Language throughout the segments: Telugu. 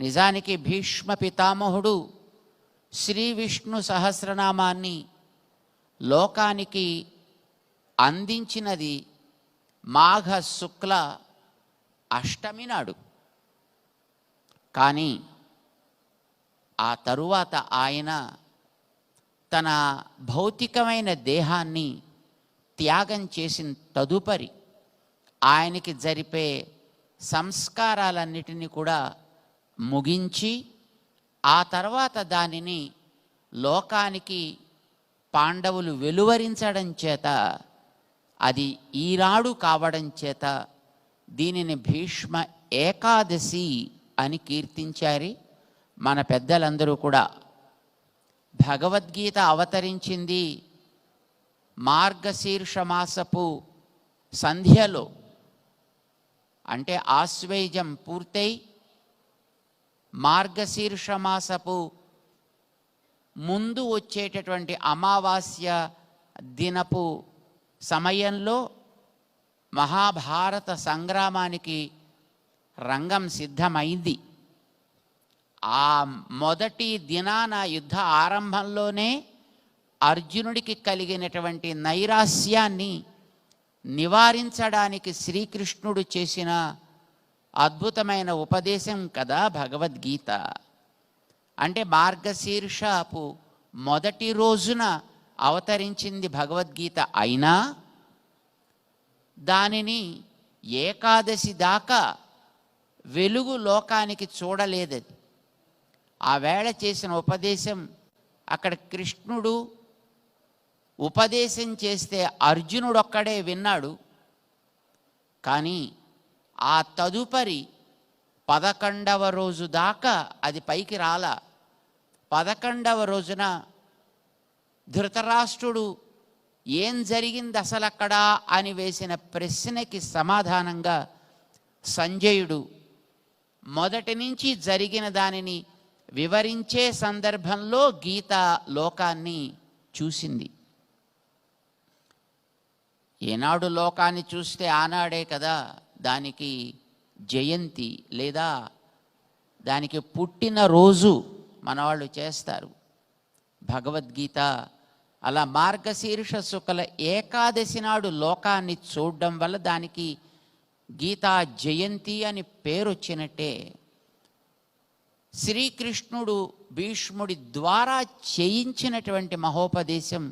నిజానికి భీష్మ పితామహుడు శ్రీ విష్ణు సహస్రనామాన్ని లోకానికి అందించినది మాఘ శుక్ల అష్టమి నాడు. కానీ ఆ తరువాత ఆయన తన భౌతికమైన దేహాన్ని త్యాగం చేసిన తదుపరి ఆయనకి జరిపే సంస్కారాలన్నిటినీ కూడా ముగించి ఆ తర్వాత దానిని లోకానికి పాండవులు వెలువరించడం చేత అది ఈనాడు కావడం చేత దీనిని భీష్మ ఏకాదశి అని కీర్తించారు. మన పెద్దలందరూ కూడా భగవద్గీత అవతరించింది మార్గశీర్షమాసపు సంధ్యలో. అంటే ఆశ్వేజం పూర్తయి మార్గశీర్ష మాసపు ముందు వచ్చేటటువంటి అమావాస్య దినపు సమయంలో మహాభారత సంగ్రామానికి రంగం సిద్ధమైంది. ఆ మొదటి దినాన యుద్ధ ఆరంభంలోనే అర్జునుడికి కలిగినటువంటి నైరాస్యాన్ని నివారించడానికి శ్రీకృష్ణుడు చేసిన అద్భుతమైన ఉపదేశం కదా భగవద్గీత. అంటే మార్గశీర్షపు మొదటి రోజున అవతరించింది భగవద్గీత అయినా దానిని ఏకాదశి దాకా వెలుగు లోకానికి చూడలేదది ఆ వేళ చేసిన ఉపదేశం అక్కడ కృష్ణుడు ఉపదేశం చేస్తే అర్జునుడొక్కడే విన్నాడు. కానీ ఆ తదుపరి పదకొండవ రోజు దాకా అది పైకి రాల. పదకొండవ రోజున ధృతరాష్ట్రుడు ఏం జరిగింది అసలు అక్కడ అని వేసిన ప్రశ్నకి సమాధానంగా సంజయుడు మొదటి నుంచి జరిగిన దానిని వివరించే సందర్భంలో గీత లోకాన్ని చూసింది. ఏనాడు లోకాన్ని చూస్తే ఆనాడే కదా దానికి జయంతి లేదా దానికి పుట్టిన రోజు చేస్తారు. భగవద్గీత అలా మార్గశీర్ష శుక్ల ఏకాదశి నాడు లోకాన్ని చూడడం వల్ల దానికి గీతా జయంతి అని పేరు వచ్చినట్టే శ్రీకృష్ణుడు భీష్ముడి ద్వారా చేయించినటువంటి మహోపదేశం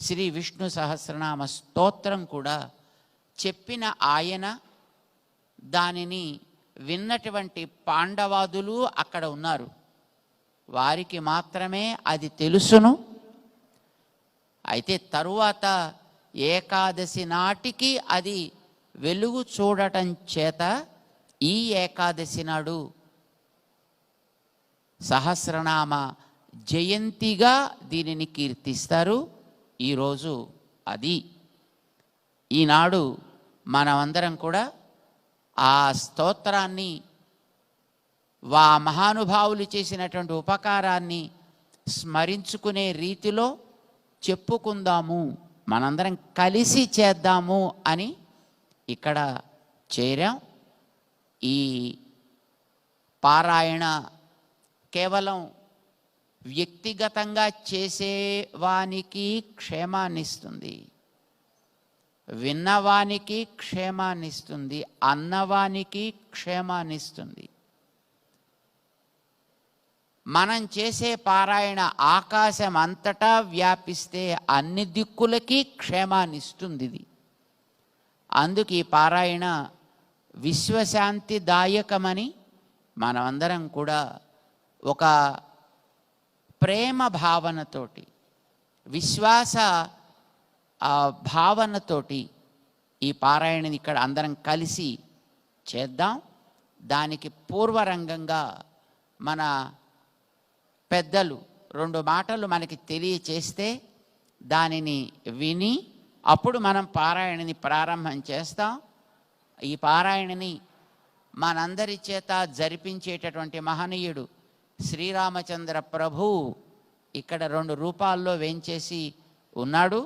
శ్రీ విష్ణు సహస్రనామ స్తోత్రం కూడా చెప్పిన ఆయన దానిని విన్నటువంటి పాండవాదులు అక్కడ ఉన్నారు. వారికి మాత్రమే అది తెలుసును. అయితే తరువాత ఏకాదశి నాటికి అది వెలుగు చూడటం చేత ఈ ఏకాదశి నాడు సహస్రనామ జయంతిగా దీనిని కీర్తిస్తారు. ఈరోజు అది. ఈనాడు మనమందరం కూడా ఆ స్తోత్రాన్ని వా మహానుభావులు చేసినటువంటి ఉపకారాన్ని స్మరించుకునే రీతిలో చెప్పుకుందాము. మనందరం కలిసి చేద్దాము అని ఇక్కడ చేరాం. ఈ పారాయణ కేవలం వ్యక్తిగతంగా చేసేవానికి క్షేమాన్నిస్తుంది. విన్నవానికి క్షేమాన్నిస్తుంది అన్నవానికి క్షేమాన్నిస్తుంది. మనం చేసే పారాయణ ఆకాశం అంతటా వ్యాపిస్తే అన్ని దిక్కులకి క్షేమాన్నిస్తుంది ఇది అందుకు ఈ పారాయణ విశ్వశాంతిదాయకమని మనమందరం కూడా ఒక ప్రేమ భావనతోటి విశ్వాస ఆ, భావనతోటి ఈ పారాయణని ఇక్కడ అందరం కలిసి చేద్దాం. దానికి పూర్వరంగంగా మన పెద్దలు రెండు మాటలు మనకి తెలియచేస్తే దానిని విని అప్పుడు మనం పారాయణని ప్రారంభం చేస్తాం. ఈ పారాయణని మనందరి చేత జరిపించేటటువంటి మహనీయుడు శ్రీరామచంద్ర ప్రభు ఇక్కడ రెండు రూపాల్లో వేంచేసి ఉన్నాడు.